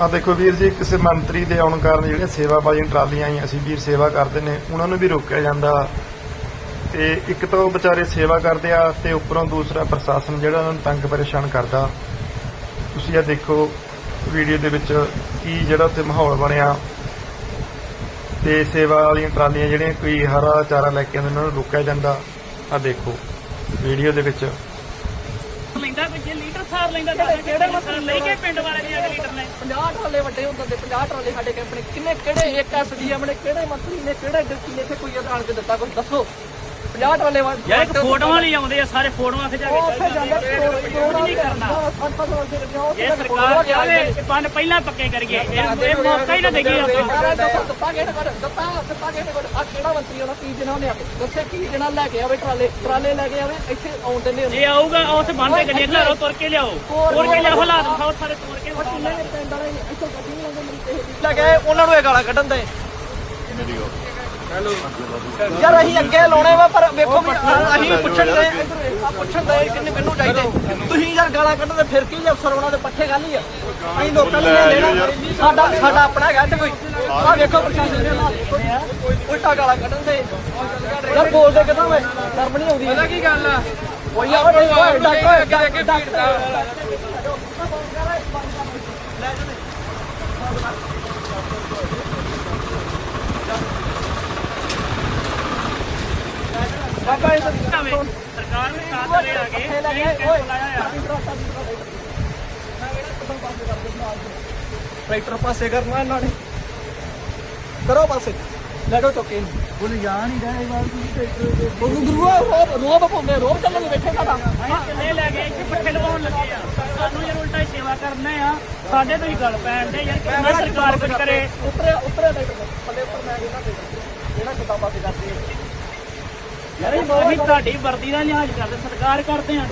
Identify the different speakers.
Speaker 1: ਆ ਦੇਖੋ ਵੀਰ ਜੀ ਕਿਸੇ ਮੰਤਰੀ ਦੇ ਆਉਣ ਕਾਰਨ ਜਿਹੜੀਆਂ ਸੇਵਾਬਾਜ਼ੀਆਂ ਟਰਾਲੀਆਂ ਆਈਆਂ ਸੀ ਵੀਰ ਸੇਵਾ ਕਰਦੇ ਨੇ ਉਹਨਾਂ ਨੂੰ ਵੀ ਰੋਕਿਆ ਜਾਂਦਾ। ਤੇ ਇੱਕ ਤਾਂ ਉਹ ਵਿਚਾਰੇ ਸੇਵਾ ਕਰਦੇ ਆ ਤੇ ਉੱਪਰੋਂ ਦੂਸਰਾ ਪ੍ਰਸ਼ਾਸਨ ਜਿਹੜਾ ਉਹਨਾਂ ਨੂੰ ਤੰਗ ਪਰੇਸ਼ਾਨ ਕਰਦਾ। ਤੁਸੀਂ ਇਹ ਦੇਖੋ ਵੀਡੀਓ ਦੇ ਵਿੱਚ ਕੀ ਜਿਹੜਾ ਉੱਥੇ ਮਾਹੌਲ ਬਣਿਆ। ਤੇ ਸੇਵਾ ਵਾਲੀਆਂ ਟਰਾਲੀਆਂ ਜਿਹੜੀਆਂ ਕੋਈ ਹਰਾ ਚਾਰਾ ਲੈ ਕੇ ਆਉਂਦੇ ਉਹਨਾਂ ਨੂੰ ਰੋਕਿਆ ਜਾਂਦਾ। ਆ ਦੇਖੋ ਵੀਡੀਓ ਦੇ ਵਿੱਚ।
Speaker 2: ਲੈਂਦਾ ਕੋਈ ਜੇ ਲੀਟਰ ਸਾਰ ਲੈਂਦਾ ਤਾਂ ਕਿਹੜੇ ਮਸਲੇ ਲੈ ਕੇ ਪਿੰਡ ਵਾਲੇ ਨੇ ਅਗਲੇ ਲੀਟਰ ਨੇ
Speaker 3: 50 ਟਰਾਲੇ ਵੱਡੇ ਹੁੰਦੇ ਤੇ 50 ਟਰਾਲੇ ਸਾਡੇ ਕੈਂਪ ਨੇ ਕਿੰਨੇ ਕਿਹੜੇ ਇੱਕ ਐਸਡੀਐਮ ਨੇ, ਕਿਹੜੇ ਮੰਤਰੀ ਨੇ, ਕਿਹੜੇ ਡਿਪਟੀ ਨੇ, ਇੱਥੇ ਕੋਈ ਆਣ ਕੇ ਦਿੱਤਾ ਕੁਝ ਦੱਸੋ। 50 ਟਰਾਲੇ ਵੱਡੇ
Speaker 2: ਯਾਰ ਇੱਕ ਫੋਟੋਆਂ ਲਈ ਆਉਂਦੇ ਆ ਸਾਰੇ ਫੋਟੋਆਂ ਖਿਚਾ
Speaker 3: ਉਹ
Speaker 2: ਕੇ
Speaker 3: ਉੱਥੇ ਜਾਂਦੇ
Speaker 2: ਕੁਝ ਨਹੀਂ ਕਰਨਾ। ਇਹ ਸਰਕਾਰ ਚਾਹੇ ਕਿ ਪੰਨ ਪਹਿਲਾਂ ਪੱਕੇ ਕਰੀਏ। ਇਹ ਇਹ ਮੌਕਾ ਹੀ ਨਾ ਦੇਈਏ ਆਪਾਂ।
Speaker 3: ਦੱਤਾ ਗੇਟ ਕਰ ਦੱਤਾ ਦੱਤਾ ਗੇਟ ਕਰ ਆ ਕਿਹੜਾ ਮੰਤਰੀ ਉਹਨਾਂ ਕੀ ਜਨਾ ਉਹਨੇ ਆ ਕੇ ਦੱਸੇ ਕੀ ਜਨਾ ਲੈ ਕੇ ਆਵੇ ਟਰਾਲੇ ਟਰਾਲੇ ਲੈ ਕੇ ਆਵੇ ਇੱਥੇ ਆਉਣ ਦਿੰਦੇ
Speaker 2: ਜੇ ਆਊਗਾ ਉੱਥੇ ਬੰਦੇ ਗੱਡੀਆਂ ਘਰੋਂ ਤੁਰ ਕੇ ਲਿਆਓ। ਤੁਰ ਕੇ ਲਿਆਓ ਹਾਲਾਤ ਦਿਖਾਓ ਸਾਰੇ ਤੁਰ ਕੇ ਵਿਖਾਓ।
Speaker 3: ਕਿੰਨੇ ਪਿੰਡ ਵਾਲੇ ਇੱਥੋਂ ਗੱਡੀ ਨਹੀਂ ਆਉਂਦੇ ਮੇਰੀ ਕਿਸੇ ਲੈ ਕੇ ਉਹਨਾਂ ਨੂੰ ਇਹ ਗਾਲਾਂ ਕੱਢਣ ਦੇ। ਯਾਰ ਅਸੀਂ ਅੱਗੇ ਲਾਉਣੇ ਵਾ ਪਰ ਵੇਖੋ ਵੀ ਆ- ਅਸੀਂ ਪੁੱਛਣ ਦੇ ਆ ਪੁੱਛਣ ਦੇ ਕਿੰਨੇ ਮੈਨੂੰ ਚਾਹੀਦੇ। ਤੁਸੀਂ ਯਾਰ ਗਾਲਾਂ ਕੱਢਦੇ ਫਿਰ ਕੀ ਜੇ ਅਫਸਰ ਉਹਨਾਂ ਦੇ ਪੱਠੇ ਗੱਲ ਹੀ ਆ? ਅਸੀਂ ਲੋਕਾਂ ਨੂੰ ਲੈਣਾ ਸਾਡਾ ਸਾਡਾ ਆਪਣਾ ਹੈਗਾ ਇੱਥੇ ਕੋਈ। ਆ ਵੇਖੋ ਪ੍ਰਸ਼ਾਸਨ ਦੇ ਜੀ। ਉਲਟਾ ਗਾਲਾਂ ਕੱਢਣ ਦੇ। ਯਾਰ ਬੋਲਦੇ ਕਿਦਾਂ ਵੇ? ਸ਼ਰਮ ਨਹੀਂ ਆਉਂਦੀ। ਪਤਾ ਕੀ ਗੱਲ ਆ? ਯਾਰ ਓਏ ਡਾਕਟਰ ਅੱਗੇ ਅੱਗੇ ਬਾਬਾ ਇਹ
Speaker 2: ਸਰਕਾਰ ਨੇ ਸਾਥ ਦੇ ਕੇ
Speaker 3: ਟਰੈਕਟਰ ਪਾਸੇ ਕਰਨਾ ਇਹਨਾਂ ਨੇ। ਕਰੋ ਪਾਸੇ। ਲੈ ਜਾਓ ਚੁੱਕੇ। ਬੋਲ ਜਾ ਨਹੀਂ ਰਹੇ ਬਾਲ। ਤੁਸੀਂ ਟਰੈਕਟਰ ਉਹਨੂੰ ਗੁਰੂਆ ਰੋਬ ਰੋਬ ਪਾਉਂਦੇ ਰੋਬ ਚੱਲਣ ਬੈਠੇ
Speaker 2: ਅਸੀਂ ਚੱਲੇ ਲੈ ਗਏ ਇੱਥੇ ਪੱਠੇ ਲਵਾਉਣ ਲੱਗੇ ਆ। ਸਾਨੂੰ ਯਾਰ ਉਲਟਾ ਹੀ ਸੇਵਾ ਕਰਨੇ ਆ। ਸਾਡੇ ਤੋਂ ਹੀ ਗੱਲ ਪੈਣ ਦੇ ਯਾਰ ਕਿੰਨਾ ਸਰਕਾਰ ਕੁਝ ਕਰੇ?
Speaker 3: ਉੱਤਰੇ ਉੱਤਰੇ ਟਰੈਕਟਰ ਥੱਲੇ ਉੱਪਰ ਮੈਂ ਇਹਨਾਂ ਦੇ ਜਿਹੜਾ ਕਿਤਾਬਾਂ ਪਾਸੇ ਕਰਦੇ
Speaker 2: ਯਾਰ ਅਸੀਂ ਤੁਹਾਡੀ ਵਰਦੀ ਦਾ ਲਿਹਾਜ਼ ਕਰਦੇ ਸਰਕਾਰ ਕਰਦੇ ਆ।